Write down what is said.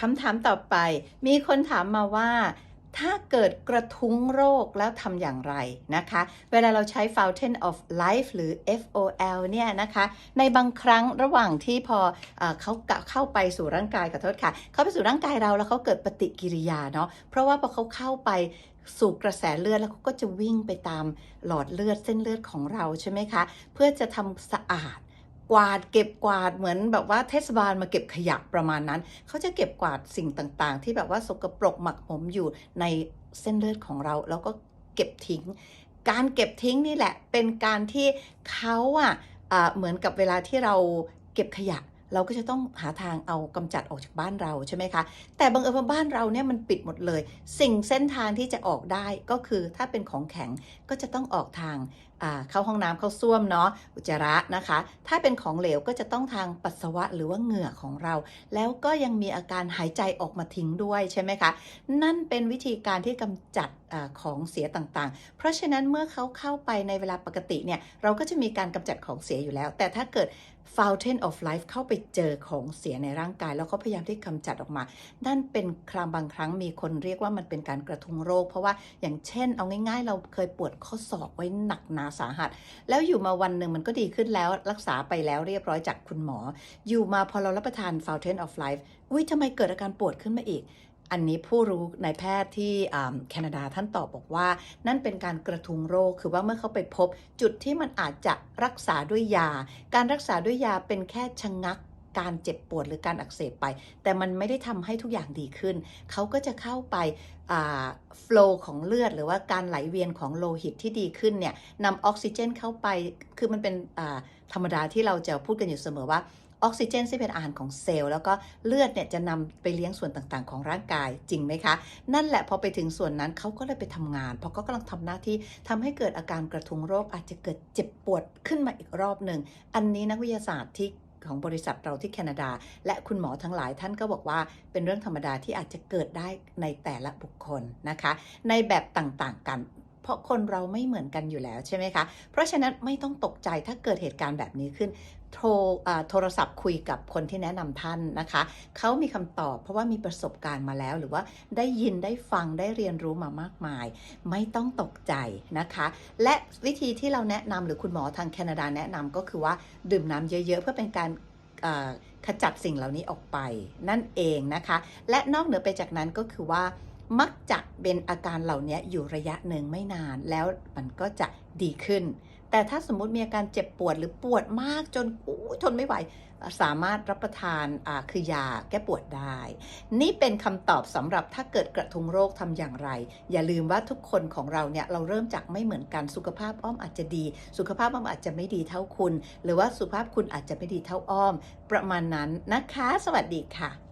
คำถามต่อไป มีคนถามมาว่า ถ้าเกิดกระทุ้งโรคแล้วทำอย่างไรนะคะ เวลาเราใช้ Fountain of Life หรือ FOL เนี่ยนะคะ ในบางครั้งระหว่างที่พอเอเขาเข้าไปสู่ร่างกายขอโทษค่ะ เข้าไปสู่ร่างกายเราแล้วเขาเกิดปฏิกิริยาเนาะเพราะว่าพอเขาเข้าไปสู่กระแสเลือดแล้วเขาก็จะวิ่งไปตามหลอดเลือดเส้นเลือดของเราใช่ไหมคะ เพื่อจะทำสะอาด กวาดเก็บกวาดเหมือนแบบว่าเทศบาลมาเก็บขยะประมาณนั้น เขาจะเก็บกวาดสิ่งต่างๆ ที่แบบว่าสกปรกหมักหมมอยู่ในเส้นเลือดของเรา แล้วก็เก็บทิ้ง การเก็บทิ้งนี่แหละ เป็นการที่เขาอะเหมือนกับเวลาที่เราเก็บขยะ เราก็จะต้องหาทางเอากำจัดออกจากบ้านเราใช่ไหมคะ แต่บังเอิญว่าบ้านเราเนี่ยมันปิดหมดเลย สิ่งเส้นทางที่จะออกได้ก็คือถ้าเป็นของแข็งก็จะต้องออกทางเข้าห้องน้ำเข้าส้วมเนาะอุจจาระนะคะ ถ้าเป็นของเหลวก็จะต้องทางปัสสาวะหรือว่าเหงื่อของเรา แล้วก็ยังมีอาการหายใจออกมาทิ้งด้วยใช่ไหมคะนั่นเป็นวิธีการที่กำจัดอของเสียต่างๆ เพราะฉะนั้นเมื่อเขาเข้าไปในเวลาปกติเนี่ยเราก็จะมีการกำจัดของเสียอยู่แล้ว แต่ถ้าเกิด Fountain of Life เข้าไปเจอของเสียในร่างกาย แล้วเขาพยายามที่กำจัดออกมา นั่นเป็นครั้งบางครั้งมีคนเรียกว่ามันเป็นการกระทุ้งโรค เพราะว่าอย่างเช่นเอาง่ายๆ เราเคยปวดข้อศอกไว้หนักหนาสาหัส แล้วอยู่มาวันหนึ่งมันก็ดีขึ้นแล้วรักษาไปแล้วเรียบร้อยจากคุณหมอ อยู่มาพอเรารับประทาน Fountain of Life อุ้ยทำไมเกิดอาการปวดขึ้นมาอีกอันนี้ผู้รู้นายแพทย์ที่แคนาดาท่านตอบบอกว่า นั่นเป็นการกระทุ้งโรคคือว่าเมื่อเขาไปพบ จุดที่มันอาจจะรักษาด้วยยา การรักษาด้วยยาเป็นแค่ชะงัก การเจ็บปวดหรือการอักเสบไป แต่มันไม่ได้ทำให้ทุกอย่างดีขึ้น เขาก็จะเข้าไปฟลูของเลือด หรือว่าการไหลเวียนของโลหิตที่ดีขึ้นเนี่ยนำออกซิเจนเข้าไป คือมันเป็นธรรมดาที่เราจะพูดกันอยู่เสมอว่าออกซิเจนที่เป็นอาหารของเซลล์แล้วก็เลือดเนี่ยจะนำไปเลี้ยงส่วนต่างๆ ของร่างกายจริงไหมคะ นั่นแหละพอไปถึงส่วนนั้นเขาก็เลยไปทำงานเพราก็กำลังทำหน้าที่ทำให้เกิดอาการกระทุ้งโรคอาจจะเกิดเจ็บปวดขึ้นมาอีกรอบหนึ่ง อันนี้นักวิทยาศาสตร์ที่ ของบริษัทเราที่แคนาดา และคุณหมอทั้งหลายท่านก็บอกว่าเป็นเรื่องธรรมดาที่อาจจะเกิดได้ในแต่ละบุคคลนะคะ ในแบบต่างๆกันเพราะคนเราไม่เหมือนกันอยู่แล้วใช่ไหมคะ เพราะฉะนั้นไม่ต้องตกใจถ้าเกิดเหตุการณ์แบบนี้ขึ้น โทรโทรศัพท์คุยกับคนที่แนะนำท่านนะคะ เขามีคำตอบเพราะว่ามีประสบการณ์มาแล้วหรือว่าได้ยินได้ฟังได้เรียนรู้มามากมาย ไม่ต้องตกใจนะคะ และวิธีที่เราแนะนำหรือคุณหมอทางแคนาดาแนะนำก็คือว่าดื่มน้ำเยอะ ๆ เพื่อเป็นการขจัดสิ่งเหล่านี้ออกไปนั่นเองนะคะ และนอกเหนือไปจากนั้นก็คือว่ามักจะเป็นอาการเหล่านี้อยู่ระยะหนึ่งไม่นานแล้วมันก็จะดีขึ้น แต่ถ้าสมมุติมีอาการเจ็บปวดหรือปวดมากจนอู้ทนไม่ไหว สามารถรับประทานคือยาแก้ปวดได้ นี่เป็นคำตอบสำหรับถ้าเกิดกระทุ้งโรคทำอย่างไร อย่าลืมว่าทุกคนของเราเนี่ยเราเริ่มจากไม่เหมือนกันสุขภาพอ้อมอาจจะดี สุขภาพอ้อมอาจจะไม่ดีเท่าคุณ หรือว่าสุขภาพคุณอาจจะไม่ดีเท่าอ้อม ประมาณนั้นนะคะ สวัสดีค่ะ